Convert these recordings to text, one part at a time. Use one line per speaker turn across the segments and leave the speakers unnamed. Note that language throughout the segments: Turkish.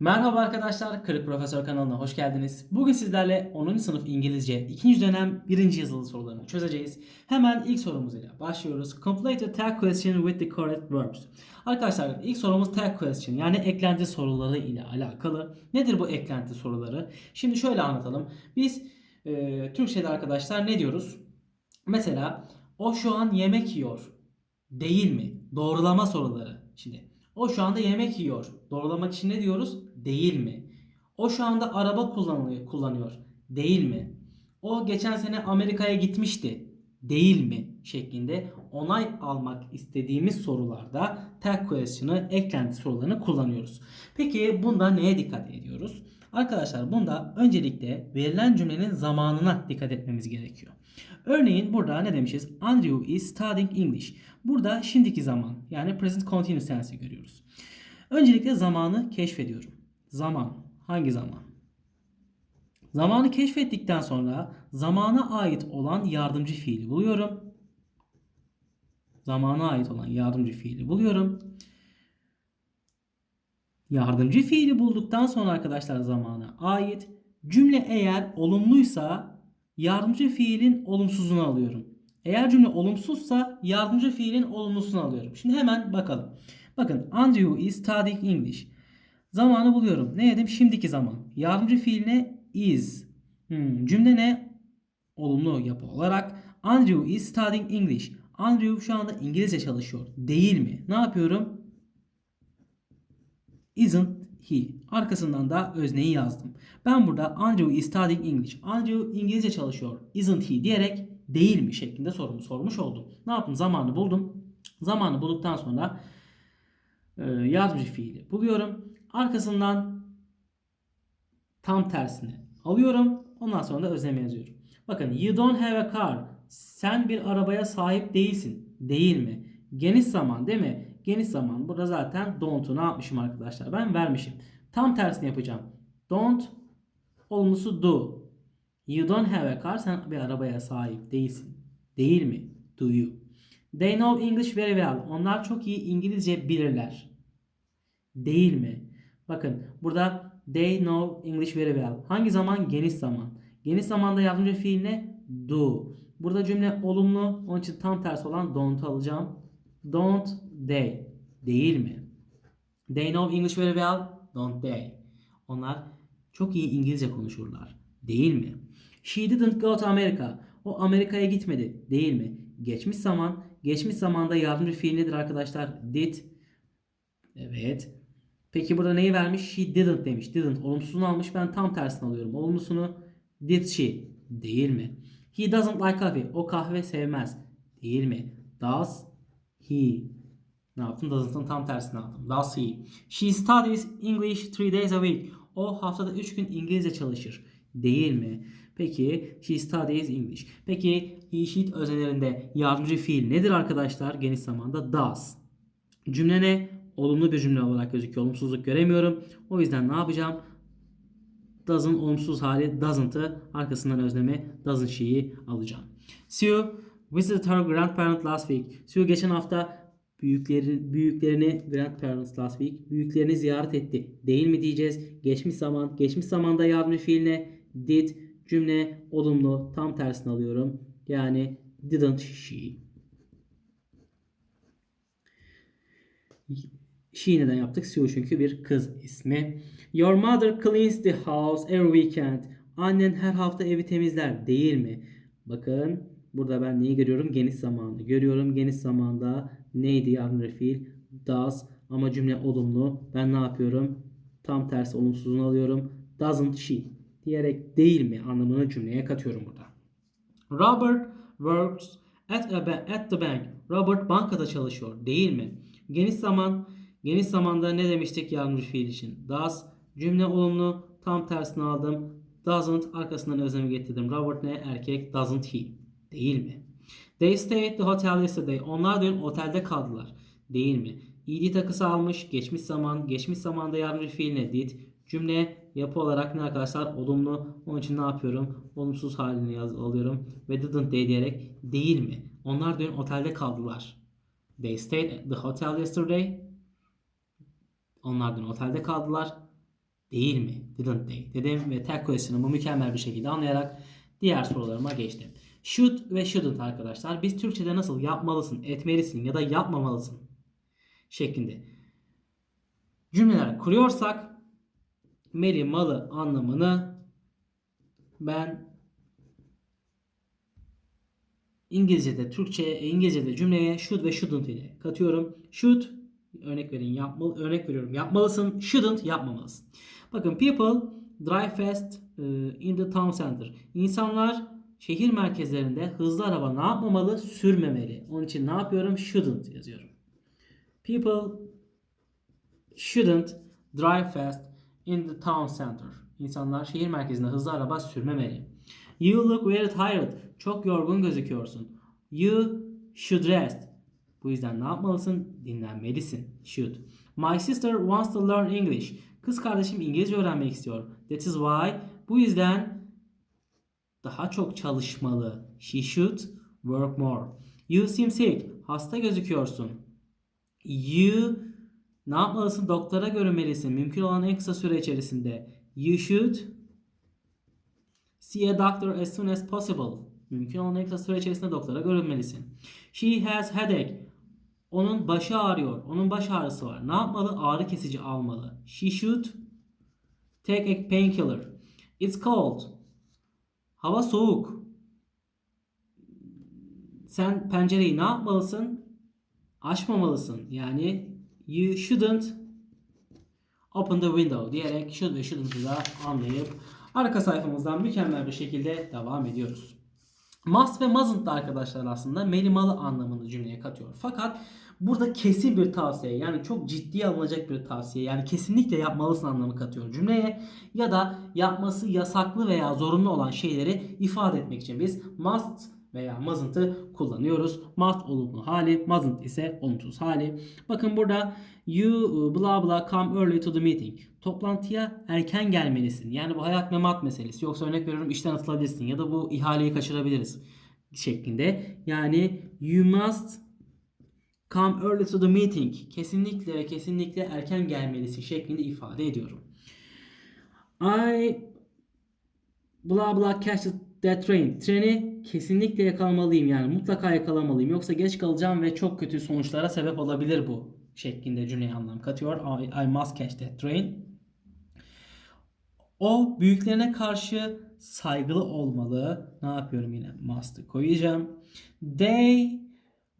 Merhaba arkadaşlar, Kırık Profesör kanalına hoş geldiniz. Bugün sizlerle 10. sınıf İngilizce 2. dönem 1. yazılı sorularını çözeceğiz. Hemen ilk sorumuz ile başlıyoruz. Complete a tag question with the correct verbs. Arkadaşlar ilk sorumuz tag question yani eklenti soruları ile alakalı. Nedir bu eklenti soruları? Şimdi şöyle anlatalım. Biz e, Türkçe'de arkadaşlar ne diyoruz? Mesela o şu an yemek yiyor değil mi? Doğrulama soruları. Şimdi o şu anda yemek yiyor. Doğrulamak için ne diyoruz? Değil mi? O şu anda araba kullanıyor. Değil mi? O geçen sene Amerika'ya gitmişti. Değil mi? şeklinde onay almak istediğimiz sorularda tag question'ı, eklenti sorularını kullanıyoruz. Peki bunda neye dikkat ediyoruz? Arkadaşlar bunda öncelikle verilen cümlenin zamanına dikkat etmemiz gerekiyor. Örneğin burada ne demişiz? Andrew is studying English. Burada şimdiki zaman yani present continuous tense'i görüyoruz. Öncelikle zamanı keşfediyorum. Zaman. Hangi zaman? Zamanı keşfettikten sonra zamana ait olan yardımcı fiili buluyorum. Zamana ait olan yardımcı fiili buluyorum. Yardımcı fiili bulduktan sonra arkadaşlar zamana ait cümle eğer olumluysa yardımcı fiilin olumsuzunu alıyorum. Eğer cümle olumsuzsa yardımcı fiilin olumlusunu alıyorum. Şimdi hemen bakalım. Bakın Andrew is studying English. Zamanı buluyorum. Ne dedim? Şimdiki zaman. Yardımcı fiil ne? Is. Hmm, cümle ne? Olumlu yapı olarak Andrew is studying English. Andrew şu anda İngilizce çalışıyor. Değil mi? Ne yapıyorum? Isn't he? Arkasından da özneyi yazdım. Ben burada Andrew is studying English. Andrew İngilizce çalışıyor. Isn't he diyerek değil mi şeklinde sorumu sormuş oldum. Ne yaptım? Zamanı buldum. Zamanı bulduktan sonra e, yardımcı fiili buluyorum. Arkasından tam tersini alıyorum. Ondan sonra da özlemi yazıyorum. Bakın you don't have a car. Sen bir arabaya sahip değilsin. Değil mi? Geniş zaman değil mi? Geniş zaman. Burada zaten don't'u ne yapmışım arkadaşlar? Ben vermişim. Tam tersini yapacağım. Don't olumlusu do. You don't have a car. Sen bir arabaya sahip değilsin. Değil mi? Do you? They know English very well. Onlar çok iyi İngilizce bilirler. Değil mi? Bakın burada they know English very well. Hangi zaman? Geniş zaman. Geniş zamanda yardımcı fiil ne? Do. Burada cümle olumlu. Onun için tam tersi olan don't alacağım. Don't they. Değil mi? They know English very well. Don't they? Onlar çok iyi İngilizce konuşurlar. Değil mi? She didn't go to America. O Amerika'ya gitmedi. Değil mi? Geçmiş zaman. Geçmiş zamanda yardımcı fiil nedir arkadaşlar? Did. Evet. Peki burada neyi vermiş? She didn't demiş. Didn't. Olumsuzunu almış. Ben tam tersini alıyorum. Olumlusunu did she. Değil mi? He doesn't like coffee. O kahve sevmez. Değil mi? Does he. Ne yaptım? Doesn't'ın tam tersini aldım. Does he. She studies English three days a week. O haftada 3 gün İngilizce çalışır. Değil mi? Peki she studies English. Peki he she özelerinde yardımcı fiil nedir arkadaşlar? Geniş zamanda does. Cümle ne? Olumlu bir cümle olarak gözüküyor. Olumsuzluk göremiyorum. O yüzden ne yapacağım? Doesn't olumsuz hali doesn't'ı arkasından özlemi doesn't she'yi alacağım. Sue visited her grandparent last week. Sue geçen hafta büyükleri, büyüklerini grandparents last week büyüklerini ziyaret etti. Değil mi diyeceğiz? Geçmiş zaman. Geçmiş zamanda yardımcı fiil ne? Did. Cümle olumlu. Tam tersini alıyorum. Yani didn't she. She neden yaptık? Sue çünkü bir kız ismi. Your mother cleans the house every weekend. Annen her hafta evi temizler değil mi? Bakın burada ben neyi görüyorum? Geniş zamanlı. Görüyorum geniş zamanda neydi yardımcı fiil? Does ama cümle olumlu. Ben ne yapıyorum? Tam tersi olumsuzunu alıyorum. Doesn't she diyerek değil mi anlamını cümleye katıyorum burada. Robert works at, a at the bank. Robert bankada çalışıyor değil mi? Geniş zaman Geniş zamanda ne demiştik yardımcı fiil için? Does cümle olumlu tam tersini aldım. Doesn't arkasından özlemi getirdim. Robert ne? Erkek. Doesn't he? Değil mi? They stayed at the hotel yesterday. Onlar dün otelde kaldılar. Değil mi? ed takısı almış. Geçmiş zaman. Geçmiş zamanda yardımcı fiil ne? Did. Cümle yapı olarak ne arkadaşlar? Olumlu. Onun için ne yapıyorum? Olumsuz halini yaz alıyorum. Ve didn't they diyerek değil mi? Onlar dün otelde kaldılar. They stayed at the hotel yesterday. Onlar dün otelde kaldılar. Değil mi? Didn't they? Dedim ve tek question'ımı mükemmel bir şekilde anlayarak diğer sorularıma geçtim. Should ve shouldn't arkadaşlar. Biz Türkçe'de nasıl yapmalısın, etmelisin ya da yapmamalısın şeklinde cümleler kuruyorsak meli malı anlamını ben İngilizce'de Türkçe, İngilizce'de cümleye should ve shouldn't ile katıyorum. Should örnek verin yapmalı, örnek veriyorum yapmalısın. Shouldn't yapmamalısın. Bakın people drive fast e, in the town center. İnsanlar şehir merkezlerinde hızlı araba ne yapmamalı? Sürmemeli. Onun için ne yapıyorum? Shouldn't yazıyorum. People shouldn't drive fast in the town center. İnsanlar şehir merkezinde hızlı araba sürmemeli. You look very tired. Çok yorgun gözüküyorsun. You should rest. Bu yüzden ne yapmalısın? Dinlenmelisin. Should. My sister wants to learn English. Kız kardeşim İngilizce öğrenmek istiyor. That is why. Bu yüzden daha çok çalışmalı. She should work more. You seem sick. Hasta gözüküyorsun. You ne yapmalısın? Doktora görünmelisin. Mümkün olan en kısa süre içerisinde. You should see a doctor as soon as possible. Mümkün olan en kısa süre içerisinde doktora görünmelisin. She has headache. Onun başı ağrıyor. Onun baş ağrısı var. Ne yapmalı? Ağrı kesici almalı. She should take a painkiller. It's cold. Hava soğuk. Sen pencereyi ne yapmalısın? Açmamalısın. Yani you shouldn't open the window diyerek should ve shouldn't'ı da anlayıp arka sayfamızdan mükemmel bir şekilde devam ediyoruz. Must ve mustn't da arkadaşlar aslında melimalı anlamını cümleye katıyor. Fakat burada kesin bir tavsiye yani çok ciddiye alınacak bir tavsiye yani kesinlikle yapmalısın anlamı katıyor cümleye ya da yapması yasaklı veya zorunlu olan şeyleri ifade etmek için biz must veya mustn't'ı kullanıyoruz. Must olumlu hali, mustn't ise olumsuz hali. Bakın burada you blah blah come early to the meeting. Toplantıya erken gelmelisin. Yani bu hayat memat meselesi. Yoksa örnek veriyorum işten atılabilirsin ya da bu ihaleyi kaçırabiliriz şeklinde. Yani you must come early to the meeting. Kesinlikle ve kesinlikle erken gelmelisin şeklinde ifade ediyorum. I blah blah catch that train. Treni kesinlikle yakalamalıyım yani mutlaka yakalamalıyım. Yoksa geç kalacağım ve çok kötü sonuçlara sebep olabilir bu şeklinde cümleye anlam katıyor. I, I must catch that train. O büyüklerine karşı saygılı olmalı. Ne yapıyorum yine? Must'ı koyacağım. They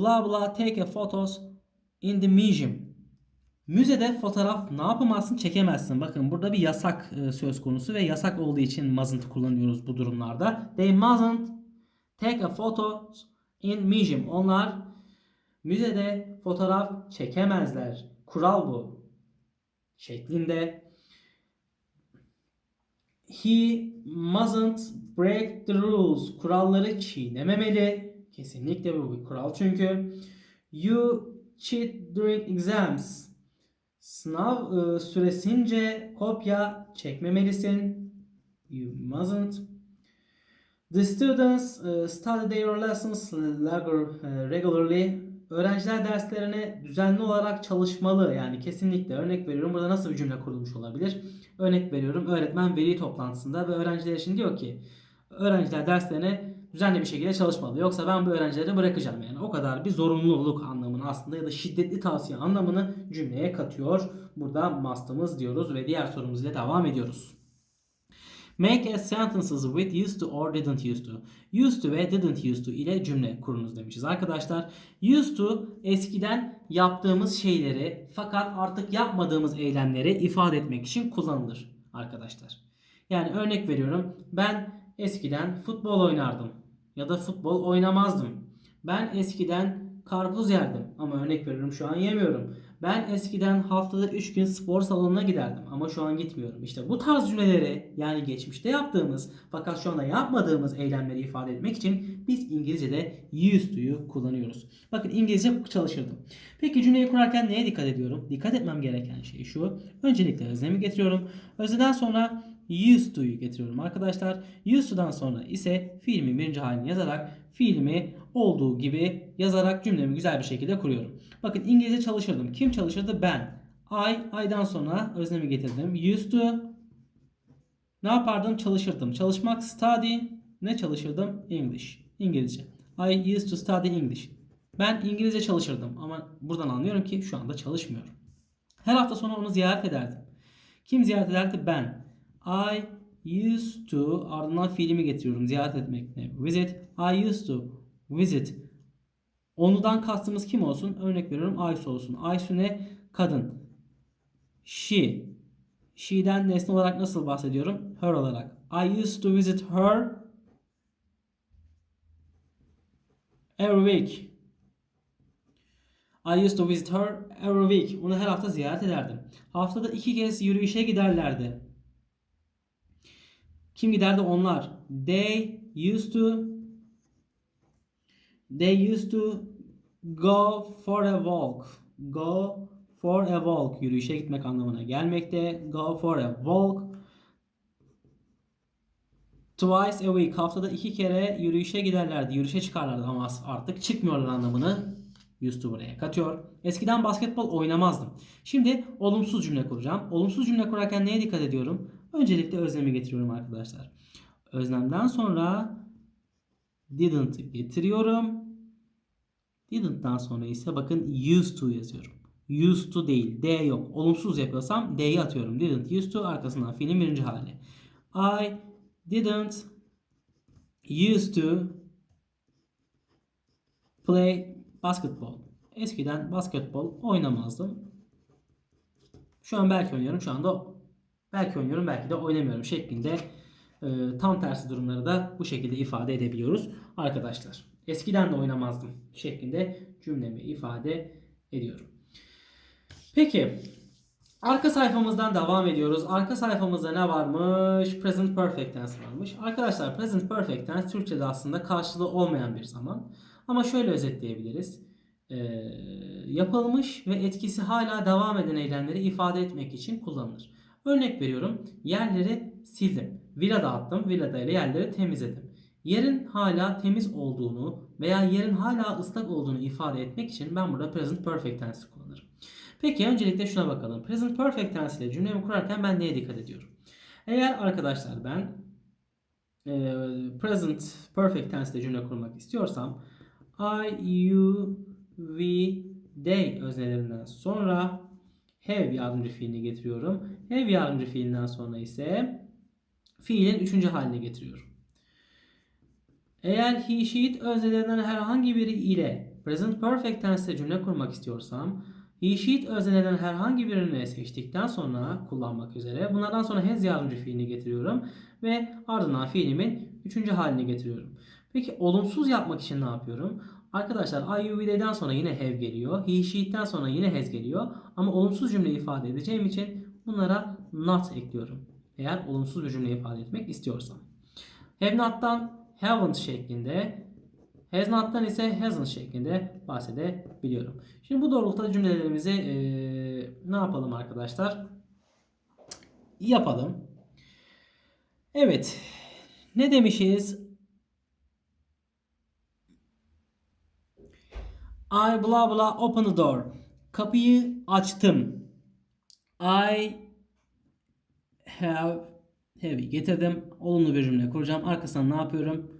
blah blah take a photos in the museum. Müzede fotoğraf ne yapamazsın? Çekemezsin. Bakın burada bir yasak e, söz konusu ve yasak olduğu için mustn't kullanıyoruz bu durumlarda. They mustn't take a photo in museum. Onlar müzede fotoğraf çekemezler. Kural bu. Şeklinde. He mustn't break the rules. Kuralları çiğnememeli. Kesinlikle bu bir kural çünkü. You cheat during exams. Sınav e, süresince kopya çekmemelisin. You mustn't. The students e, study their lessons e, regularly. Öğrenciler derslerine düzenli olarak çalışmalı. Yani kesinlikle örnek veriyorum. Burada nasıl bir cümle kurulmuş olabilir? Örnek veriyorum. Öğretmen veli toplantısında ve öğrenciler için diyor ki öğrenciler derslerine düzenli bir şekilde çalışmalı. Yoksa ben bu öğrencileri bırakacağım. Yani o kadar bir zorunluluk anlamını aslında ya da şiddetli tavsiye anlamını cümleye katıyor. Burada must'ımız diyoruz ve diğer sorumuz ile devam ediyoruz. Make as sentences with used to or didn't used to. Used to ve didn't used to ile cümle kurunuz demişiz arkadaşlar. Used to eskiden yaptığımız şeyleri fakat artık yapmadığımız eylemleri ifade etmek için kullanılır arkadaşlar. Yani örnek veriyorum. Ben eskiden futbol oynardım ya da futbol oynamazdım. Ben eskiden karpuz yerdim ama örnek veriyorum şu an yemiyorum. Ben eskiden haftada 3 gün spor salonuna giderdim ama şu an gitmiyorum. İşte bu tarz cümleleri yani geçmişte yaptığımız fakat şu anda yapmadığımız eylemleri ifade etmek için biz İngilizce'de used to'yu kullanıyoruz. Bakın İngilizce çalışırdım. Peki cümleyi kurarken neye dikkat ediyorum? Dikkat etmem gereken şey şu. Öncelikle öznemi getiriyorum. Özneden sonra used to'yu getiriyorum arkadaşlar. Used to'dan sonra ise fiilimin birinci halini yazarak fiilimi olduğu gibi yazarak cümlemi güzel bir şekilde kuruyorum. Bakın İngilizce çalışırdım. Kim çalışırdı? Ben. I, I'dan sonra öznemi getirdim. Used to, Ne yapardım? Çalışırdım. Çalışmak study. Ne çalışırdım? English. İngilizce. I used to study English. Ben İngilizce çalışırdım ama buradan anlıyorum ki şu anda çalışmıyorum. Her hafta sonu onu ziyaret ederdim. Kim ziyaret ederdi? Ben. I used to ardından fiilimi getiriyorum. Ziyaret etmek ne? Visit. I used to visit. Onudan kastımız kim olsun? Örnek veriyorum Aysu olsun. Aysu ne? Kadın. She. She'den nesne olarak nasıl bahsediyorum? Her olarak. I used to visit her every week. I used to visit her every week. Onu her hafta ziyaret ederdim. Haftada iki kez yürüyüşe giderlerdi. Kim giderdi? Onlar. They used to They used to go for a walk. Go for a walk. Yürüyüşe gitmek anlamına gelmekte. Go for a walk. Twice a week. Haftada iki kere yürüyüşe giderlerdi. Yürüyüşe çıkarlardı ama artık çıkmıyorlar anlamını used to buraya katıyor. Eskiden basketbol oynamazdım. Şimdi olumsuz cümle kuracağım. Olumsuz cümle kurarken neye dikkat ediyorum? Öncelikle özlemi getiriyorum arkadaşlar. Özlemden sonra didn't getiriyorum. Didn't'tan sonra ise bakın used to yazıyorum. Used to değil. D yok. Olumsuz yapıyorsam D'yi atıyorum. Didn't used to arkasından fiilin birinci hali. I didn't used to play basketball. Eskiden basketbol oynamazdım. Şu an belki oynuyorum. Şu anda belki oynuyorum belki de oynamıyorum şeklinde e, tam tersi durumları da bu şekilde ifade edebiliyoruz arkadaşlar. Eskiden de oynamazdım şeklinde cümlemi ifade ediyorum. Peki arka sayfamızdan devam ediyoruz. Arka sayfamızda ne varmış? Present Perfect Tense varmış. Arkadaşlar Present Perfect Tense Türkçe'de aslında karşılığı olmayan bir zaman. Ama şöyle özetleyebiliriz. Ee, yapılmış ve etkisi hala devam eden eylemleri ifade etmek için kullanılır. Örnek veriyorum. Yerleri sildim. Villa dağıttım. Villa ile yerleri temizledim. Yerin hala temiz olduğunu veya yerin hala ıslak olduğunu ifade etmek için ben burada present perfect tense kullanırım. Peki öncelikle şuna bakalım. Present perfect tense ile cümlemi kurarken ben neye dikkat ediyorum? Eğer arkadaşlar ben e, present perfect tense ile cümle kurmak istiyorsam I, you, we, they öznelerinden sonra have yardımcı fiilini getiriyorum. Have yardımcı fiilinden sonra ise fiilin üçüncü haline getiriyorum. Eğer he, she, öznelerinden herhangi biri ile present perfect tense cümle kurmak istiyorsam he, she, öznelerinden herhangi birini seçtikten sonra kullanmak üzere bunlardan sonra has yardımcı fiilini getiriyorum ve ardından fiilimin üçüncü halini getiriyorum. Peki olumsuz yapmak için ne yapıyorum? Arkadaşlar I, you, we, they'den sonra yine have geliyor. He, she, it'ten sonra yine has geliyor. Ama olumsuz cümle ifade edeceğim için bunlara not ekliyorum. Eğer olumsuz bir cümle ifade etmek istiyorsam. Have not'tan haven't şeklinde, has not'tan ise hasn't şeklinde bahsedebiliyorum. Şimdi bu doğrultuda cümlelerimizi ee, ne yapalım arkadaşlar? Yapalım. Evet. Ne demişiz? I blah blah open the door. Kapıyı açtım. I have have'i getirdim. Olumlu bir cümle kuracağım. Arkasından ne yapıyorum?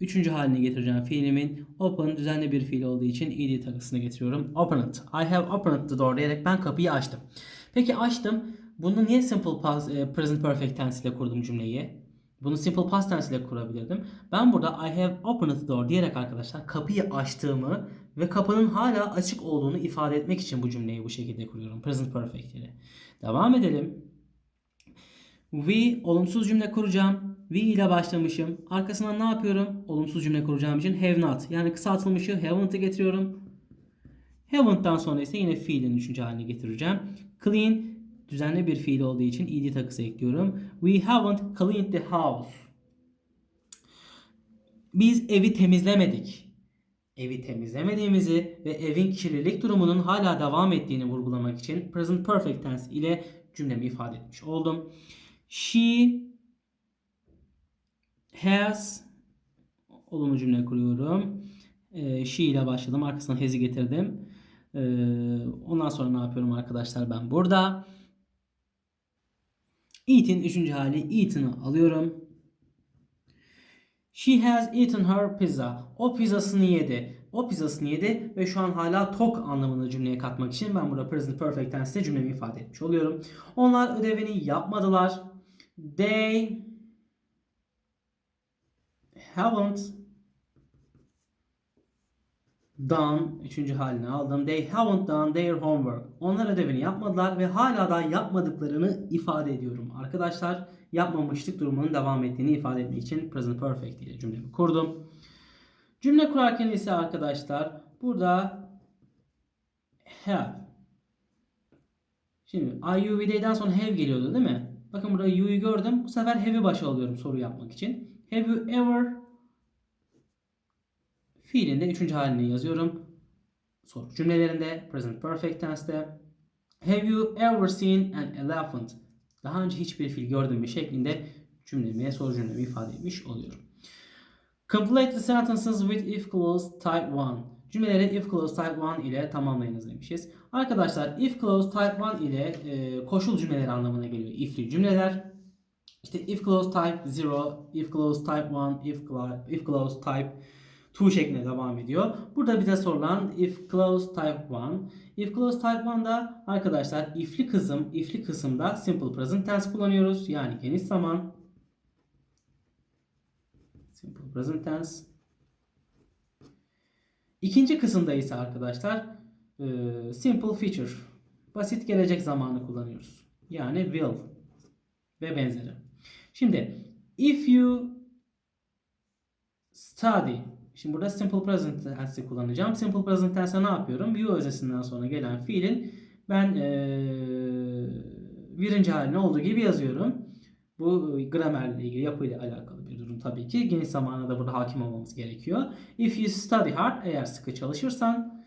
Üçüncü halini getireceğim fiilimin. Open düzenli bir fiil olduğu için ed takısını getiriyorum. Open it. I have opened the door diyerek ben kapıyı açtım. Peki açtım. Bunu niye simple past, e, present perfect tense ile kurdum cümleyi? Bunu simple past tense ile kurabilirdim. Ben burada I have opened the door diyerek arkadaşlar kapıyı açtığımı ve kapının hala açık olduğunu ifade etmek için bu cümleyi bu şekilde kuruyorum. Present perfect ile. Devam edelim. We olumsuz cümle kuracağım. We ile başlamışım. Arkasından ne yapıyorum? Olumsuz cümle kuracağım için have not. Yani kısaltılmışı haven't'ı getiriyorum. Haven't'tan sonra ise yine fiilin üçüncü halini getireceğim. Clean düzenli bir fiil olduğu için ed takısı ekliyorum. We haven't cleaned the house. Biz evi temizlemedik. Evi temizlemediğimizi ve evin kirlilik durumunun hala devam ettiğini vurgulamak için present perfect tense ile cümlemi ifade etmiş oldum. She has olumlu cümle kuruyorum. Ee, she ile başladım. Arkasından has'i getirdim. Ee, ondan sonra ne yapıyorum arkadaşlar ben burada? Eat'in üçüncü hali eaten'ı alıyorum. She has eaten her pizza. O pizzasını yedi. O pizzasını yedi ve şu an hala tok anlamını cümleye katmak için ben burada present perfect tense'te cümlemi ifade etmiş oluyorum. Onlar ödevini yapmadılar. They haven't done üçüncü halini aldım. They haven't done their homework. Onlar ödevini yapmadılar ve hala da yapmadıklarını ifade ediyorum. Arkadaşlar yapmamışlık durumunun devam ettiğini ifade etmek için present perfect ile cümlemi kurdum. Cümle kurarken ise arkadaşlar burada have. Şimdi I, you, they'den sonra have geliyordu değil mi? Bakın burada you'yu gördüm. Bu sefer have'i başa alıyorum soru yapmak için. Have you ever fiilinde üçüncü halini yazıyorum. Soru cümlelerinde present perfect tense'te Have you ever seen an elephant? Daha önce hiçbir fil gördün mü şeklinde cümlemi, soru cümlemi ifade etmiş oluyorum. Complete the sentences with if clause type 1. Cümleleri if clause type 1 ile tamamlayınız demişiz. Arkadaşlar if clause type 1 ile e, koşul cümleleri anlamına geliyor. If'li cümleler. İşte if clause type 0, if clause type 1, if, if clause type 2 şeklinde devam ediyor. Burada bize sorulan if clause type 1. If clause type 1'da arkadaşlar if'li kısım, if'li kısımda simple present tense kullanıyoruz. Yani geniş zaman. Simple present tense. İkinci kısımda ise arkadaşlar e, simple future. Basit gelecek zamanı kullanıyoruz. Yani will ve benzeri. Şimdi if you study Şimdi burada simple present tense kullanacağım. Simple present tense ne yapıyorum? You öznesinden sonra gelen fiilin ben ee, birinci halini olduğu gibi yazıyorum. Bu gramerle ilgili yapıyla alakalı bir durum tabii ki. Geniş zamana da burada hakim olmamız gerekiyor. If you study hard, eğer sıkı çalışırsan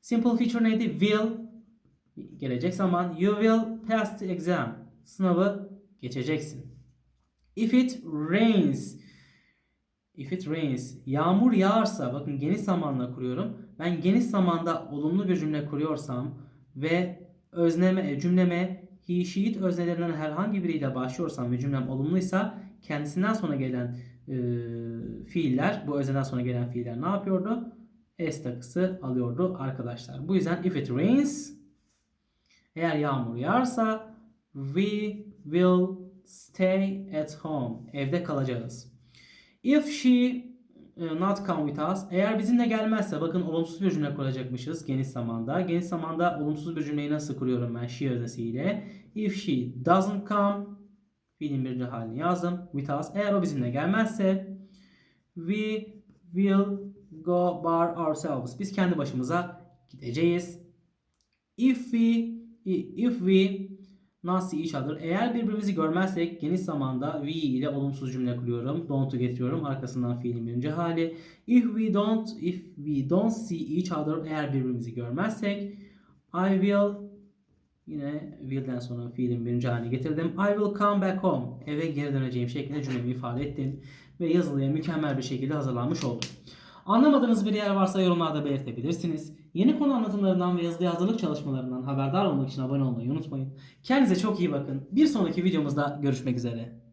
simple feature neydi? Will gelecek zaman. You will pass the exam. Sınavı geçeceksin. If it rains If it rains. Yağmur yağarsa bakın geniş zamanla kuruyorum. Ben geniş zamanda olumlu bir cümle kuruyorsam ve özneme e, cümleme he, she, it öznelerinden herhangi biriyle başlıyorsam ve cümlem olumluysa kendisinden sonra gelen e, fiiller, bu özneden sonra gelen fiiller ne yapıyordu? S takısı alıyordu arkadaşlar. Bu yüzden if it rains eğer yağmur yağarsa we will stay at home. Evde kalacağız. If she e, not come with us. Eğer bizimle gelmezse bakın olumsuz bir cümle kuracakmışız geniş zamanda. Geniş zamanda olumsuz bir cümleyi nasıl kuruyorum ben she öznesiyle? If she doesn't come fiilin birinci halini yazdım. With us. Eğer o bizimle gelmezse we will go by ourselves. Biz kendi başımıza gideceğiz. If we if we see each other. Eğer birbirimizi görmezsek geniş zamanda we ile olumsuz cümle kuruyorum. Don't'u getiriyorum. Arkasından fiilin birinci hali. If we don't if we don't see each other eğer birbirimizi görmezsek I will yine will'den sonra fiilin birinci halini getirdim. I will come back home. Eve geri döneceğim şeklinde cümlemi ifade ettim. Ve yazılıya mükemmel bir şekilde hazırlanmış oldum. Anlamadığınız bir yer varsa yorumlarda belirtebilirsiniz. Yeni konu anlatımlarından ve yazılı hazırlık çalışmalarından haberdar olmak için abone olmayı unutmayın. Kendinize çok iyi bakın. Bir sonraki videomuzda görüşmek üzere.